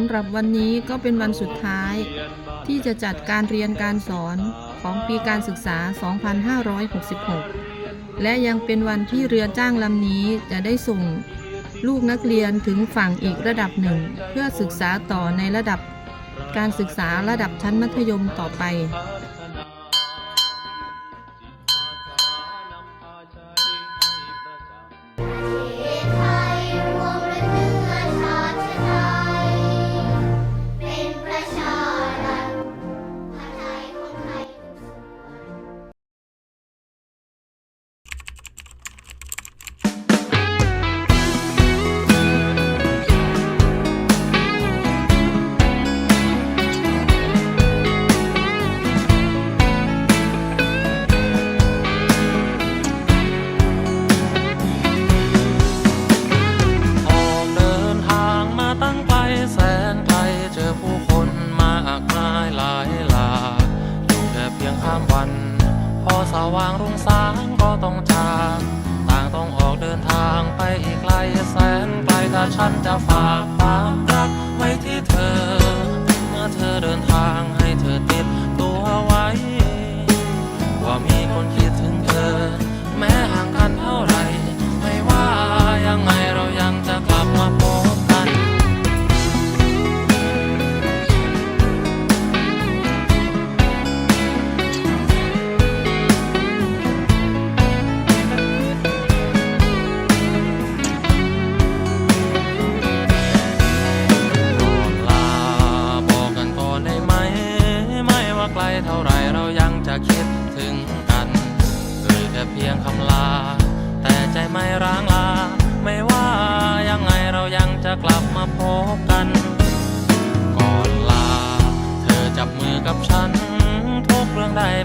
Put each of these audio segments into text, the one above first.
ำหรับวันนี้ก็เป็นวันสุดท้าย ที่จะจัดการเรียนการสอนของปีการศึกษา 2566 และยังเป็นวันที่เรือจ้างลำนี้จะได้ส่งลูกนักเรียนถึงฝั่งอีกระดับหนึ่ง เพื่อศึกษาต่อในระดับการศึกษาระดับชั้นมัธยมต่อไป ไก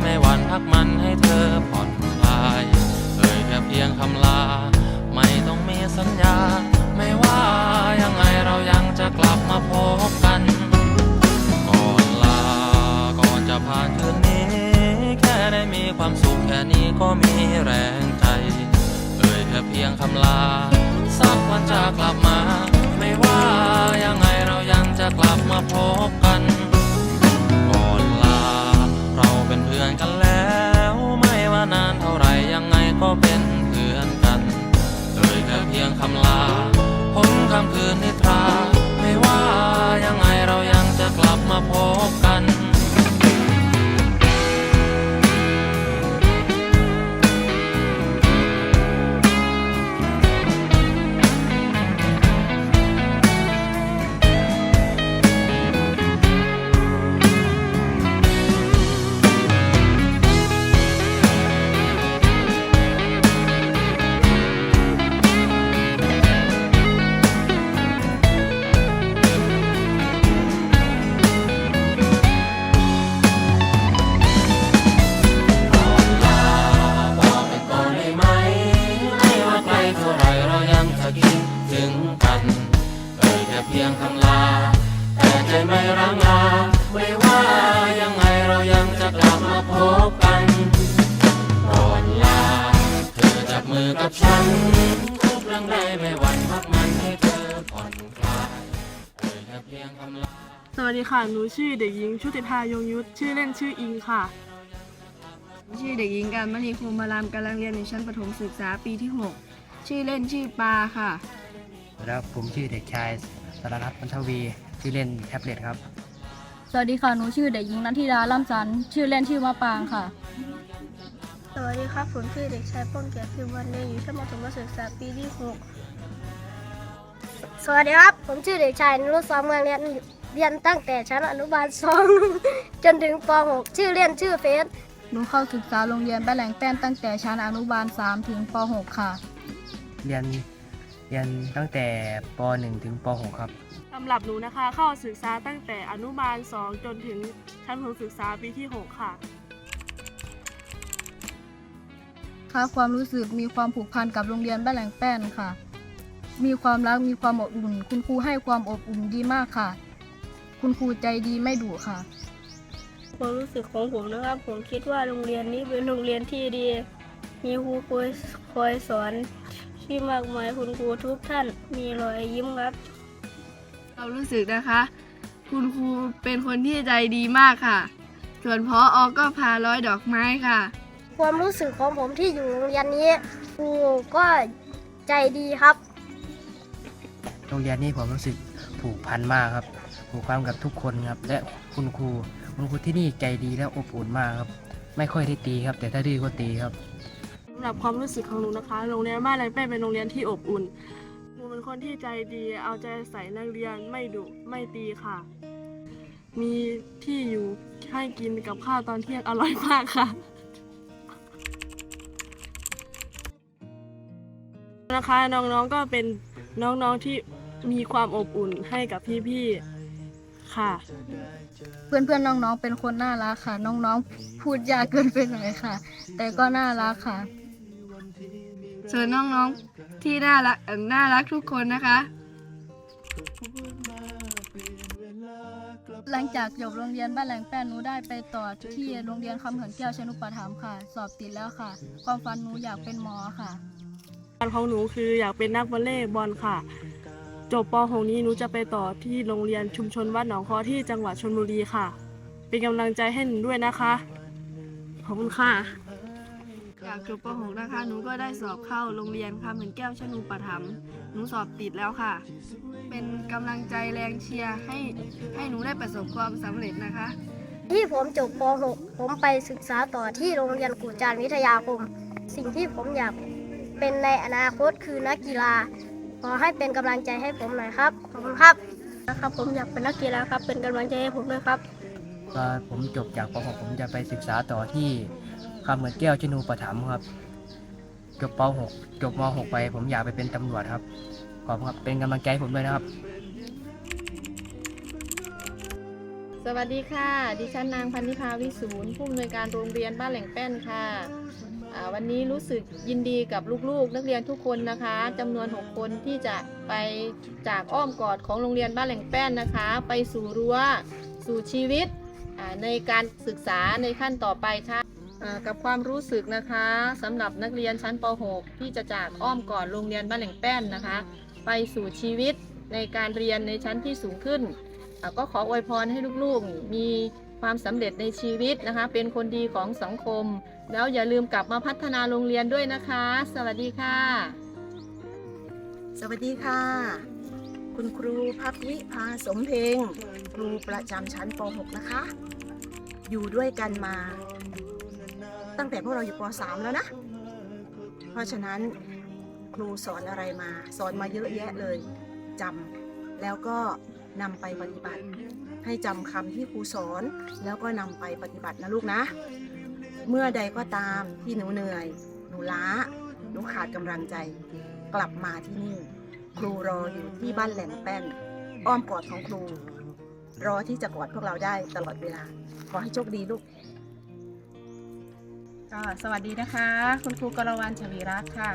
ไม่หวั่นพักมันให้เธอผ่อนคลายเอ่ยแค่เพียงคำลา ไม่ต้องมีสัญญา ไม่ว่ายังไงเรายังจะกลับมาพบกัน ก่อนลา ก่อนจะผ่านคืนนี้ แค่ได้มีความสุขแค่นี้ก็มีแรงใจ เอ่ยแค่เพียงคำลา สักวันจะกลับมา ไม่ว่ายังไงเรายังจะกลับมาพบกัน พ้น เอ่ยแค่เพียงคำลา แต่ใจไม่ร้างลา ไม่ว่ายังไงเรายังจะกลับมาพบกันก่อนลา เธอจับมือกับฉัน ทุกเรื่องใดไม่หวั่นพักมันให้เธอผ่อนคลายเอ่ยแค่เพียงคำลา สวัสดีค่ะ หนูชื่อเด็กหญิงชุติภายงยุทธ ชื่อเล่นชื่ออิงค่ะ ชื่อเด็กหญิงการมณีภูมิมารามกำลังเรียนอยู่ชั้นประถมศึกษาปีที่ 6 ชื่อเล่นชื่อปาค่ะ ครับผมชื่อเด็กชาย สารนัทพันธวีชื่อเล่นแท็บเล็ตครับ สวัสดีค่ะ หนูชื่อเด็กหญิงนันทิดาล่ำสัน ชื่อเล่นชื่อมะปางค่ะ สวัสดีครับ ผมชื่อเด็กชายป้องเกียรติพิมพ์วันเรียนอยู่ชั้นประถมศึกษาปีที่6สวัสดีครับ ผมชื่อเด็กชายนรุษรเมืองเรียนอยู่เรียนตั้งแต่ชั้นอนุบาลสองจนถึงป .6 ชื่อเล่นชื่อเฟสหนูเข้าศึกษาโรงเรียนบ้านแหลงแป้นตั้งแต่ชั้นอนุบาล3ถึงป .6 ค่ะ เรียน เรียนตั้งแต่ป .1 ถึงป .6 ครับสำหรับหนูนะคะเข้าศึกษาตั้งแต่อนุบาล 2 จนถึงชั้นประถมศึกษาปีที่ 6 ค่ะ ค่ะความรู้สึกมีความผูกพันกับโรงเรียนบ้านแหลงแป้นค่ะ มีความรักมีความอบอุ่น คุณครูให้ความอบอุ่นดีมากค่ะ คุณครูใจดีไม่ดุค่ะ ความรู้สึกของผมนะครับ ผมคิดว่าโรงเรียนนี้เป็นโรงเรียนที่ดี มีครูคอยคอยสอน ที่มากมายคุณครูทุกท่านมีรอยยิ้มครับคความรู้สึกนะคะ คุณครูเป็นคนที่ใจดีมากค่ะ ส่วนพออก็พาร้อยดอกไม้ค่ะ ความรู้สึกของผมที่อยู่โรงเรียนนี้ครูก็ใจดีครับ โรงเรียนนี้ผมรู้สึกผูกพันมากครับ ผูกพันกับทุกคนครับ และคุณครูคุณครูที่นี่ใจดีและอบอุ่นมากครับ ไม่ค่อยได้ตีครับ แต่ถ้าดื้อก็ตีครับสำหรับความรู้สึกของหนูนะคะ โรงเรียนบ้านแรงแป้เป็นโรงเรียนที่อบอุ่นครูเป็นคนที่ใจดี เอาใจใส่นักเรียน ไม่ดุ ไม่ตีค่ะ มีที่อยู่ให้กินกับข้าวตอนเที่ยงอร่อยมากค่ะ นะคะน้องๆก็เป็นน้องๆที่มีความอบอุ่นให้กับพี่ๆ ค่ะ เพื่อนๆ น้องๆ เป็นคนน่ารักค่ะ น้องๆ พูดยากเกินไปหน่อยค่ะ แต่ก็น่ารักค่ะ ส่วนน้องๆที่น่ารักเอ่อน่ารักทุกคนนะคะ หลังจากจบโรงเรียนบ้านแหลงแป้นหนูได้ไปต่อที่โรงเรียนคำเหินแก้วชนุปถัมภ์ค่ะ สอบติดแล้วค่ะ ความฝันหนูอยากเป็นหมอค่ะฝันของหนูคืออยากเป็นนักวอลเลย์บอลค่ะ จบป .6 นี้หนูจะไปต่อที่โรงเรียนชุมชนวัดหนองคอที่จังหวัดชลบุรีค่ะ เป็นกำลังใจให้หนูด้วยนะคะ ขอบคุณค่ะ จากจบป .6 นะคะ หนูก็ได้สอบเข้าโรงเรียนคำเห็นแก้วชนูปถัมภ์หนูสอบติดแล้วค่ะ เป็นกำลังใจแรงเชียร์ให้ให้หนูได้ประสบความสำเร็จนะคะ ที่ผมจบป .6 ผมไปศึกษาต่อที่โรงเรียนกู่จานวิทยาคม สิ่งที่ผมอยากเป็นในอนาคตคือนักกีฬา ขอให้เป็นกำลังใจให้ผมหน่อยครับ ขอบคุณครับ นะครับ ผมอยากเป็นนักกีฬาครับ เป็นกำลังใจให้ผมด้วยครับ ตอนผมจบจากป .6 ผมจะไปศึกษาต่อที่ คำเหมือนแก้วชนูปถัมครับจบป .6 จบม .6 ไป ผมอยากไปเป็นตำรวจครับ ขอบคุณครับเป็นกำลังใจให้ผมด้วยนะครับ สวัสดีค่ะ ดิฉันนางพันธิพาวิสูรผู้อำนวยการโรงเรียนบ้านแหล่งแป้นค่ะอ่าวันนี้รู้สึกยินดีกับลูกๆ นักเรียนทุกคนนะคะจำนวน 6 คนที่จะไปจากอ้อมกอดของโรงเรียนบ้านแหล่งแป้นนะคะ ไปสู่รั้วสู่ชีวิตอ่าในการศึกษาในขั้นต่อไปค่ะ กับความรู้สึกนะคะสำหรับนักเรียนชั้นป .6 ที่จะจากอ้อมกอดโรงเรียนบ้านแหล่งแป้นนะคะ ไปสู่ชีวิตในการเรียนในชั้นที่สูงขึ้น ก็ขออวยพรให้ลูกๆมีความสำเร็จในชีวิตนะคะ เป็นคนดีของสังคม แล้วอย่าลืมกลับมาพัฒนาโรงเรียนด้วยนะคะ สวัสดีค่ะ สวัสดีค่ะ คุณครูพักวิภาสมเพงครูประจำชั้นป .6 นะคะ อยู่ด้วยกันมา ตั้งแต่พวกเราอยู่ป .3 แล้วนะ เพราะฉะนั้นครูสอนอะไรมา สอนมาเยอะแยะเลยจำแล้วก็นำไปปฏิบัติ ให้จำคำที่ครูสอนแล้วก็นำไปปฏิบัตินะลูกนะ เมื่อใดก็ตามที่หนูเหนื่อย หนูล้า หนูขาดกำลังใจ กลับมาที่นี่ ครูรออยู่ที่บ้านแหลมแป้น อ้อมกอดของครู รอที่จะกอดพวกเราได้ตลอดเวลา ขอให้โชคดีลูก ก็สวัสดีนะคะ คุณครูกรวรรณชวีรักษ์ค่ะ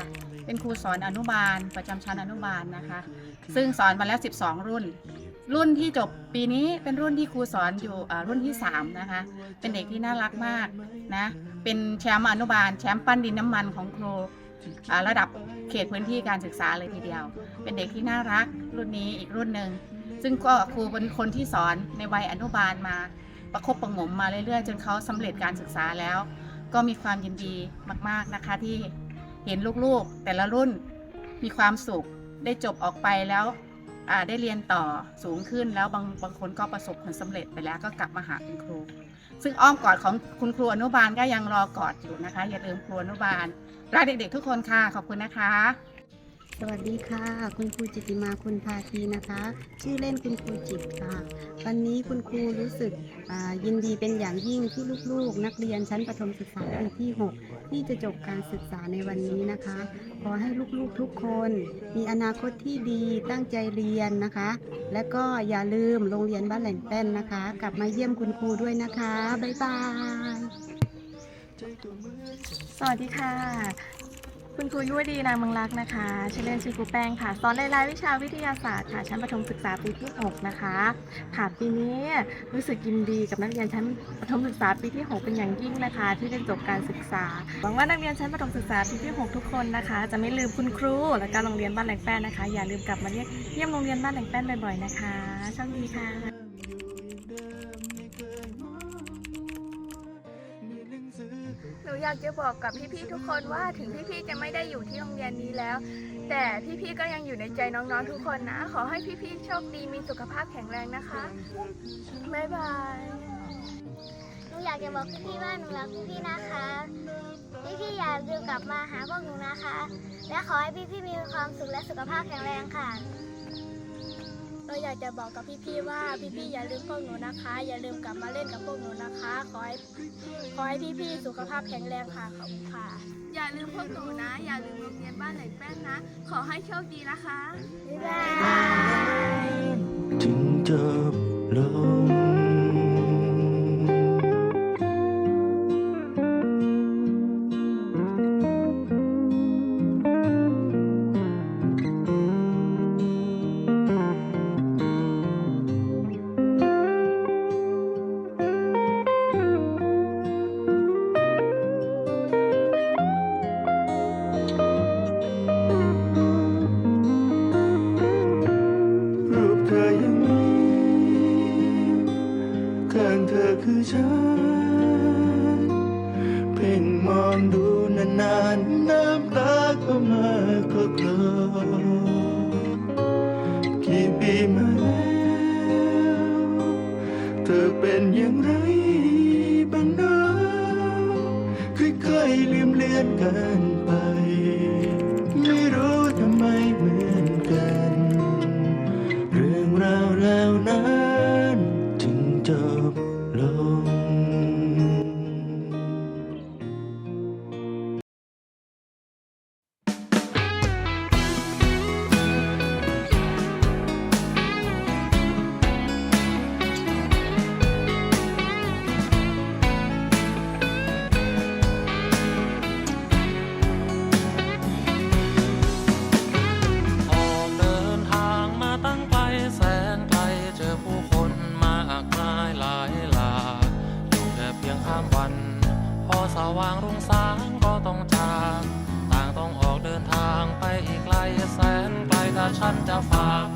เป็นครูสอนอนุบาลประจำชั้นอนุบาลนะคะ ซึ่งสอนมาแล้ว 12 รุ่น รุ่นที่จบปีนี้เป็นรุ่นที่ครูสอนอยู่อ่ารุ่นที่ 3 นะคะ เป็นเด็กที่น่ารักมากนะ เป็นแชมป์อนุบาลแชมป์ปั้นดินน้ำมันของครูอ่าระดับเขตพื้นที่การศึกษาเลยทีเดียว เป็นเด็กที่น่ารักรุ่นนี้อีกรุ่นหนึ่ง ซึ่งก็ครูเป็นคนที่สอนในวัยอนุบาลมา ประคบประหงมมาเรื่อยๆ จนเขาสำเร็จการศึกษาแล้ว ก็มีความยินดีมากๆนะคะที่เห็นลูกๆ แต่ละรุ่นมีความสุขได้จบออกไปแล้วได้เรียนต่อสูงขึ้นแล้วบางบางคนก็ประสบผลสำเร็จไปแล้วก็กลับมาหาคุณครู ซึ่งอ้อมกอดของคุณครูอนุบาลก็ยังรอกอดอยู่นะคะ อย่าลืมครูอนุบาลรักเด็กๆทุกคนค่ะขอบคุณนะคะ สวัสดีค่ะ คุณครูจิตติมาคุณพาทีนะคะ ชื่อเล่นคุณครูจิตค่ะ วันนี้คุณครูรู้สึกอ่ายินดีเป็นอย่างยิ่งที่ลูกๆ นักเรียนชั้นประถมศึกษาปีที่ 6 ที่จะจบการศึกษาในวันนี้นะคะ ขอให้ลูกๆทุกคน มีอนาคตที่ดีตั้งใจเรียนนะคะ และก็อย่าลืมโรงเรียนบ้านแหล่งแป้นนะคะ กลับมาเยี่ยมคุณครูด้วยนะคะบ๊ายบายสวัสดีค่ะ คุณครูยุวดีนามเมืองรักนะคะชื่อเล่นชื่อครูแป้งค่ะ สอนในรายวิชาวิทยาศาสตร์ค่ะ ชั้นประถมศึกษาปีที่ 6 นะคะ ค่ะ ปีนี้รู้สึกยินดีกับนักเรียนชั้นประถมศึกษาปีที่ 6 เป็นอย่างยิ่งนะคะ ที่ได้จบการศึกษา หวังว่านักเรียนชั้นประถมศึกษาปีที่ 6 ทุกคนนะคะ จะไม่ลืมคุณครูและการโรงเรียนบ้านแหลงแป้นนะคะ อย่าลืมกลับมาเรียกเยี่ยมโรงเรียนบ้านแหลงแป้นบ่อยๆนะคะโชคดีค่ะ อยากจะบอกกับพี่ๆทุกคนว่าถึงพี่ๆจะไม่ได้อยู่ที่โรงเรียนนี้แล้ว แต่พี่ๆก็ยังอยู่ในใจน้องๆทุกคนนะ ขอให้พี่ๆโชคดีมีสุขภาพแข็งแรงนะคะบ๊ายบายหนูอยากจะบอกพี่ๆว่าหนูรักพี่ๆนะคะ พี่ๆอย่าลืมกลับมาหาพวกหนูนะคะ และขอให้พี่ๆมีความสุขและสุขภาพแข็งแรงค่ะ เราอยากจะบอกกับพี่ๆว่าพี่ๆอย่าลืมพวกหนูนะคะ อย่าลืมกลับมาเล่นกับพวกหนูนะคะ ขอให้ขอให้พี่ๆสุขภาพแข็งแรงค่ะขอบคุณค่ะ อย่าลืมพวกหนูนะ อย่าลืมโรงเรียนบ้านแหลงแป้นนะ ขอให้โชคดีนะคะบ๊ายบาย ถึงจบลง มองดูนานๆน้ำตาก็มาก็กลอกี่ปีมาแล้วเธอเป็นอย่างไรบ้างนะค่อยๆลืมเลือนกัน ว่างรุ่งสางก็ต้องจากต่างต้องออกเดินทางไปอีกไกลแสนไกลถ้าฉันจะฝาก